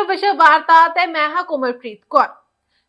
ਗੁਰੂ ਵਿਸ਼ਵ ਵਾਰਤਾ ਤੇ ਮੈਂ ਹਾਂ ਕੁਮਰਪ੍ਰੀਤ ਕੌਰ।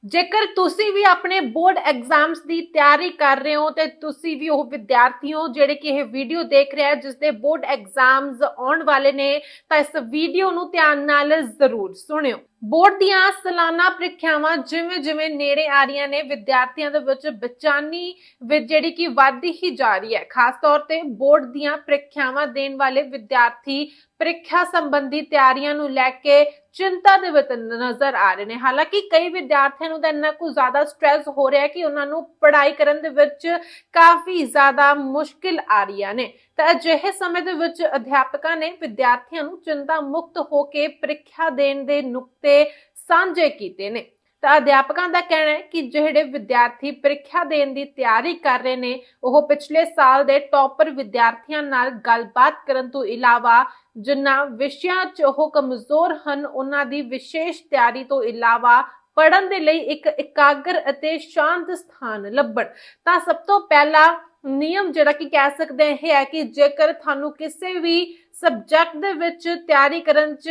ਜੇਕਰ ਤੁਸੀਂ ਵੀ ਆਪਣੇ ਬੋਰਡ ਐਗਜ਼ਾਮਸ ਦੀ ਤਿਆਰੀ ਕਰ ਰਹੇ ਹੋ ਤੇ ਤੁਸੀਂ ਵੀ ਉਹ ਵਿਦਿਆਰਥੀ ਹੋ ਜਿਹੜੇ ਕਿ ਇਹ ਵੀਡੀਓ ਦੇਖ ਰਹੇ ਜਿਸ ਦੇ ਬੋਰਡ ਐਗਜ਼ਾਮਸ ਆਉਣ ਵਾਲੇ ਨੇ, ਤਾਂ ਇਸ ਵੀਡੀਓ ਨੂੰ ਧਿਆਨ ਨਾਲ ਜ਼ਰੂਰ ਸੁਣਿਓ। ਬੋਰਡ ਦੀਆਂ ਸਾਲਾਨਾ ਪ੍ਰੀਖਿਆਵਾਂ ਜਿਵੇਂ ਜਿਵੇਂ ਨੇੜੇ ਆ ਰਹੀਆਂ ਨੇ, ਵਿਦਿਆਰਥੀਆਂ ਦੇ ਵਿੱਚ ਬੇਚਾਨੀ ਜਿਹੜੀ ਕਿ ਵੱਧਦੀ ਹੀ ਜਾ ਰਹੀ ਹੈ। ਖਾਸ ਤੌਰ ਤੇ ਬੋਰਡ ਦੀਆਂ ਪ੍ਰੀਖਿਆਵਾਂ ਦੇਣ ਵਾਲੇ ਵਿਦਿਆਰਥੀ ਪ੍ਰੀਖਿਆ ਸੰਬੰਧੀ ਤਿਆਰੀਆਂ ਨੂੰ ਲੈ ਕੇ ਚਿੰਤਾ ਦੇ ਵਿੱਚ ਨਜ਼ਰ ਆ ਰਹੇ ਨੇ। ਹਾਲਾਂਕਿ ਕਈ ਵਿਦਿਆਰਥੀਆਂ ਨੂੰ ਤਾਂ ਇੰਨਾ ਕੁ ਜ਼ਿਆਦਾ ਸਟ੍ਰੈਸ ਹੋ ਰਿਹਾ ਕਿ ਉਹਨਾਂ ਨੂੰ ਪੜ੍ਹਾਈ ਕਰਨ ਦੇ ਵਿੱਚ ਕਾਫੀ ਜ਼ਿਆਦਾ ਮੁਸ਼ਕਿਲ ਆ ਰਹੀਆਂ ਨੇ। ਤਾਂ ਅਜਿਹੇ ਸਮੇਂ ਦੇ ਵਿੱਚ ਅਧਿਆਪਕਾਂ ਨੇ ਵਿਦਿਆਰਥੀਆਂ ਨੂੰ ਚਿੰਤਾ ਮੁਕਤ ਹੋ ਕੇ ਪ੍ਰੀਖਿਆ ਦੇਣ ਦੇ ਨੁਕਤੇ ਸਾਂਝੇ ਕੀਤੇ ਨੇ। ਤਾਂ ਅਧਿਆਪਕਾਂ ਦਾ ਕਹਿਣਾ ਹੈ ਕਿ ਜਿਹੜੇ ਵਿਦਿਆਰਥੀ ਪ੍ਰੀਖਿਆ ਦੇਣ ਦੀ ਤਿਆਰੀ ਕਰ ਰਹੇ ਨੇ, ਉਹ ਪਿਛਲੇ ਸਾਲ ਦੇ ਟੌਪਰ ਵਿਦਿਆਰਥੀਆਂ ਨਾਲ ਗੱਲਬਾਤ ਕਰਨ ਤੋਂ ਇਲਾਵਾ ਜਿਨ੍ਹਾਂ ਵਿਸ਼ਿਆਂ 'ਚ ਉਹ ਕਮਜ਼ੋਰ ਹਨ, ਉਹਨਾਂ ਦੀ ਵਿਸ਼ੇਸ਼ ਤਿਆਰੀ ਤੋਂ ਇਲਾਵਾ ਪੜਨ ਦੇ ਲਈ ਇੱਕ ਇਕਾਗਰ ਅਤੇ ਸ਼ਾਂਤ ਸਥਾਨ ਲੱਭਣ। ਤਾਂ ਸਭ ਤੋਂ ਪਹਿਲਾ ਨਿਯਮ ਜਿਹੜਾ ਕਿ ਕਹਿ ਸਕਦੇ ਹਾਂ, ਇਹ ਹੈ ਕਿ ਜੇਕਰ ਤੁਹਾਨੂੰ ਕਿਸੇ ਵੀ ਸਬਜੈਕਟ ਦੇ ਵਿੱਚ ਤਿਆਰੀ ਕਰਨ 'ਚ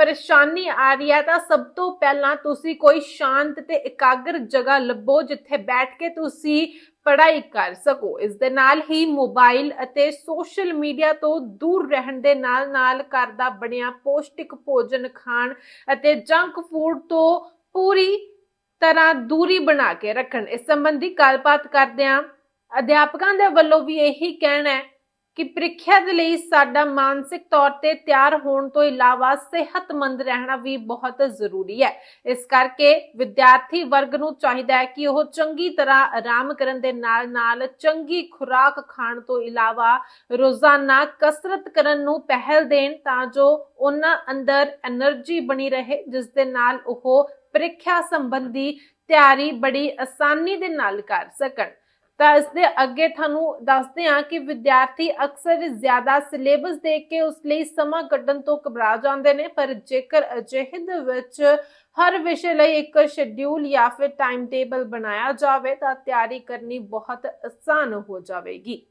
ਪਰੇਸ਼ਾਨੀ ਆ ਰਹੀ ਹੈ ਤਾਂ ਸਭ ਤੋਂ ਪਹਿਲਾਂ ਤੁਸੀਂ ਕੋਈ ਸ਼ਾਂਤ ਤੇ ਇਕਾਗਰ ਜਗ੍ਹਾ ਲੱਭੋ ਜਿੱਥੇ ਬੈਠ ਕੇ ਤੁਸੀਂ ਪੜ੍ਹਾਈ ਕਰ ਸਕੋ। ਇਸ ਦੇ ਨਾਲ ਹੀ ਮੋਬਾਈਲ ਅਤੇ ਸੋਸ਼ਲ ਮੀਡੀਆ ਤੋਂ ਦੂਰ ਰਹਿਣ ਦੇ ਨਾਲ-ਨਾਲ ਘਰ ਦਾ ਬਣਿਆ ਪੌਸ਼ਟਿਕ ਭੋਜਨ ਖਾਣ ਅਤੇ ਜੰਕ ਫੂਡ ਤੋਂ ਪੂਰੀ ਤਰ੍ਹਾਂ ਦੂਰੀ ਬਣਾ ਕੇ ਰੱਖਣ। ਇਸ ਸੰਬੰਧੀ ਗੱਲਬਾਤ ਕਰਦਿਆਂ ਅਧਿਆਪਕਾਂ ਦੇ ਵੱਲੋਂ ਵੀ ਇਹੀ ਕਹਿਣਾ ਹੈ ਕਿ ਪ੍ਰੀਖਿਆ ਦੇ ਲਈ ਸਾਡਾ ਮਾਨਸਿਕ ਤੌਰ ਤੇ ਤਿਆਰ ਹੋਣ ਤੋਂ ਇਲਾਵਾ ਸਿਹਤਮੰਦ ਰਹਿਣਾ ਵੀ ਬਹੁਤ ਜ਼ਰੂਰੀ ਹੈ। ਇਸ ਕਰਕੇ ਵਿਦਿਆਰਥੀ ਵਰਗ ਨੂੰ ਚਾਹੀਦਾ ਹੈ ਕਿ ਉਹ ਚੰਗੀ ਤਰ੍ਹਾਂ ਆਰਾਮ ਕਰਨ ਦੇ ਨਾਲ-ਨਾਲ ਚੰਗੀ ਖੁਰਾਕ ਖਾਣ ਤੋਂ ਇਲਾਵਾ ਰੋਜ਼ਾਨਾ ਕਸਰਤ ਕਰਨ ਨੂੰ ਪਹਿਲ ਦੇਣ ਤਾਂ ਜੋ ਉਹਨਾਂ ਅੰਦਰ એનર્ਜੀ ਬਣੀ ਰਹੇ, ਜਿਸ ਦੇ ਨਾਲ ਉਹ ਪ੍ਰੀਖਿਆ ਸੰਬੰਧੀ ਤਿਆਰੀ ਬੜੀ ਆਸਾਨੀ ਦੇ ਨਾਲ ਕਰ ਸਕਣ। ਤਾਂ ਇਸ ਦੇ ਅੱਗੇ ਤੁਹਾਨੂੰ ਦੱਸਦੇ ਹਾਂ ਕਿ ਵਿਦਿਆਰਥੀ ਅਕਸਰ ਜ਼ਿਆਦਾ ਸਿਲੇਬਸ ਦੇਖ ਕੇ ਉਸ ਲਈ ਸਮਾਂ ਕੱਢਣ ਤੋਂ ਘਬਰਾ ਜਾਂਦੇ ਨੇ, ਪਰ ਜੇਕਰ ਅਜਿਹੇ ਦੇ ਵਿੱਚ ਹਰ ਵਿਸ਼ੇ ਲਈ ਇੱਕ ਸ਼ੈਡਿਊਲ ਜਾਂ ਫਿਰ ਟਾਈਮ ਟੇਬਲ ਬਣਾਇਆ ਜਾਵੇ ਤਾਂ ਤਿਆਰੀ ਕਰਨੀ ਬਹੁਤ ਆਸਾਨ ਹੋ ਜਾਵੇਗੀ।